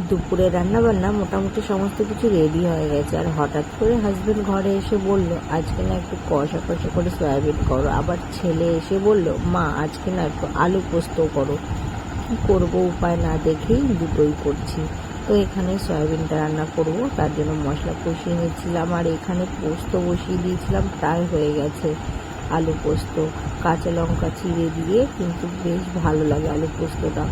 দুপুরে রান্না বান্না মোটামুটি সমস্ত কিছু রেডি হয়ে গেছে। আর হঠাৎ করে হাজবেন্ড ঘরে এসে বলল, আজকে না একটু কষা কষা করে সয়াবিন করো। আবার ছেলে এসে বলল, মা, আজকে না একটু আলু পোস্ত করো। কি করব উপায় না দেখেই দুটোই করছি। তো এখানে সয়াবিনটা রান্না করব, তার জন্য মশলা কষিয়ে নিয়েছিলাম আর এখানে পোস্ত বসিয়ে দিয়েছিলাম, প্রায় হয়ে গেছে। আলু পোস্ত, কাঁচা লঙ্কা চিড়ে দিয়ে কিন্তু বেশ ভালো লাগে আলু পোস্তটা।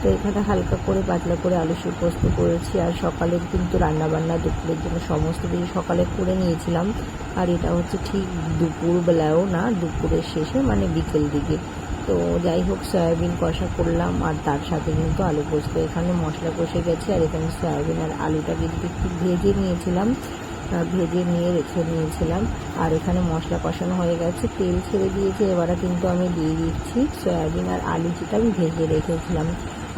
তো এখানে হালকা করে পাতলা করে আলু পোস্ত করেছি আর সকালের কিন্তু রান্না বান্না দুপুরের জন্য সমস্ত কিছু সকালে করে নিয়েছিলাম। আর এটা হচ্ছে ঠিক দুপুরবেলায়ও না, দুপুরের শেষে মানে বিকেল দিকে। তো যাই হোক, সয়াবিন কষা করলাম আর তার সাথে কিন্তু আলু পোস্ত। এখানে মশলা কষে গেছে আর এখানে সয়াবিন আর আলুটা কিন্তু একটু ভেজে নিয়েছিলাম ভেজে নিয়ে রেখে নিয়েছিলাম। আর এখানে মশলা কষানো হয়ে গেছে। তেল ছেড়ে দিয়েছে, এবারে কিন্তু আমি দিয়ে দিচ্ছি সয়াবিন আর আলু যেটা আমি ভেজে রেখেছিলাম।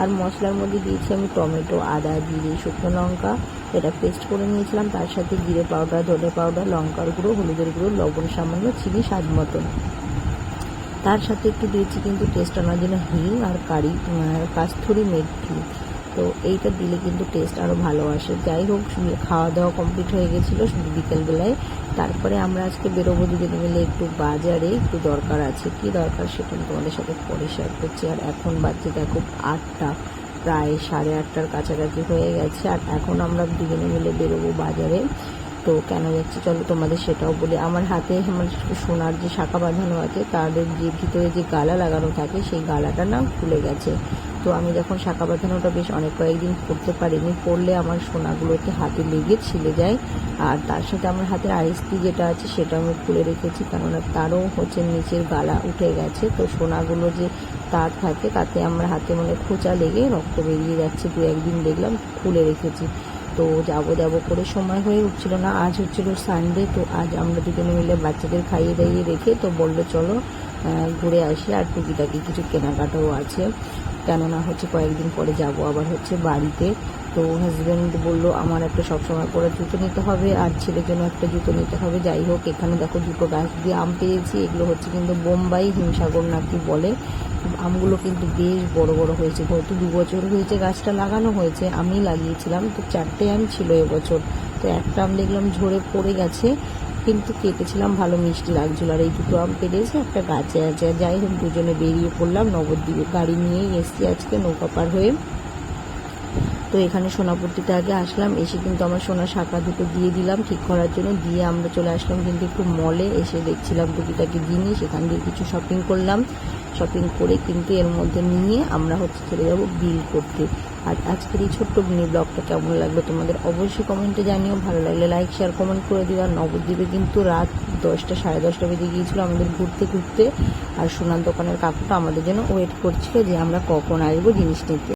আর মশলার মধ্যে দিয়েছি আমি টমেটো, আদা, জিরে, শুকনো লঙ্কা। এটা পেস্ট করে নিয়েছিলাম, তার সাথে জিরে পাউডার, ধনে পাউডার, লঙ্কার গুঁড়ো, হলুদের গুঁড়ো, লবণ, সামান্য চিনি, স্বাদ মতন তার সাথে একটু দিয়েছি কিন্তু টেস্ট আনার জন্য হিং আর কারি কাস্তুরি মেথি। তো এইটা দিলে কিন্তু টেস্ট আরও ভালো আসে। যাই হোক খাওয়া দাওয়া কমপ্লিট হয়ে গেছিল বিকেলবেলায়। তারপরে আমরা আজকে বেরোবো দুজনে মিলে একটু বাজারে, একটু দরকার আছে। কি দরকার সেটা আমি তোমাদের সাথে পরে শেয়ার করছি। আর এখন বাজছে দেখো আটটা, প্রায় সাড়ে আটটার কাছাকাছি হয়ে গেছে। আর এখন আমরা দুজনে মিলে বেরোবো বাজারে। তো কেন যাচ্ছি চলো তোমাদের সেটাও বলি। আমার হাতে আমার সোনার যে শাখা বাঁধানো আছে, তাদের যে ভিতরে যে গালা লাগানো থাকে, সেই গালাটা না খুলে গেছে। তো আমি যখন শাখা বাঁধানোটা বেশ অনেক কয়েকদিন করতে পারিনি পড়লে আমার সোনাগুলোতে হাতে লেগে ছিলে যায়। আর তার সাথে আমার হাতের আইসটি যেটা আছে সেটা আমি খুলে রেখেছি, কেননা তারও হচ্ছে নিচের গালা উঠে গেছে। তো সোনাগুলো যে তার থাকে, তাতে আমার হাতে মানে খোঁচা লেগে রক্ত বেরিয়ে যাচ্ছে। দু একদিন দেখলাম, খুলে রেখেছি। তো যাব যাব করে সময় হয়ে উঠছিল না, আজ হচ্ছিল সানডে তো আজ আমরা দুজনে মিলে বাচ্চাদের খাইয়ে দাইয়ে রেখে তো বলল, চলো ঘুরে আসি। আর টুকিটাকি কিছু কেনাকাটাও আছে। কেননা হচ্ছে কয়েকদিন পরে যাব আবার হচ্ছে বাড়িতে। তো হাজব্যান্ড বলল, আমার একটা সবসময় পরে জুতো নিতে হবে আর ছেলের জন্য একটা জুতো নিতে হবে। যাই হোক, এখানে দেখো দুটো গাছ দিয়ে আম পেয়েছি। এগুলো হচ্ছে কিন্তু বোম্বাই হিমসাগর নাকি বলে। আমগুলো কিন্তু বেশ বড় বড় হয়েছে। হয়তো দু বছর হয়েছে গাছটা লাগানো হয়েছে আমি লাগিয়েছিলাম। তো চারটে আম ছিল এবছর তো একটা আম দেখলাম ঝরে পড়ে গেছে। কিন্তু কেটেছিলাম ভালো মিষ্টি লাগছিল। আর এই দুটো আম কেটেছে, একটা গাছে আছে। যাই হোক, দুজনে বেরিয়ে পড়লাম, নবদ্বীপে গাড়ি নিয়েই এসছি আজকে, নৌকা পার হয়ে। তো এখানে সোনাপুরটিতে আগে আসলাম, এসে কিন্তু আমার সোনা শাখা দুটো দিয়ে দিলাম ঠিক করার জন্য। দিয়ে আমরা চলে আসলাম কিন্তু একটু মলে এসে দেখছিলাম দুটি টুকিটাকি জিনিস, এখান দিয়ে কিছু শপিং করলাম। শপিং করে কিন্তু এর মধ্যে নিয়ে আমরা হচ্ছে চলে যাব বিল করতে। আর আজকের এই ছোট্ট মিনি ব্লগটা কেমন লাগল তোমাদের অবশ্যই কমেন্টে জানিও। ভালো লাগলে লাইক শেয়ার কমেন্ট করে দিও। আর নবদ্বীপে কিন্তু রাত দশটা সাড়ে দশটা বেজে গিয়েছিল আমাদের ঘুরতে ঘুরতে। আর সোনার দোকানের কাকুটা আমাদের জন্য ওয়েট করছিল যে আমরা কখন আসব জিনিস নিতে।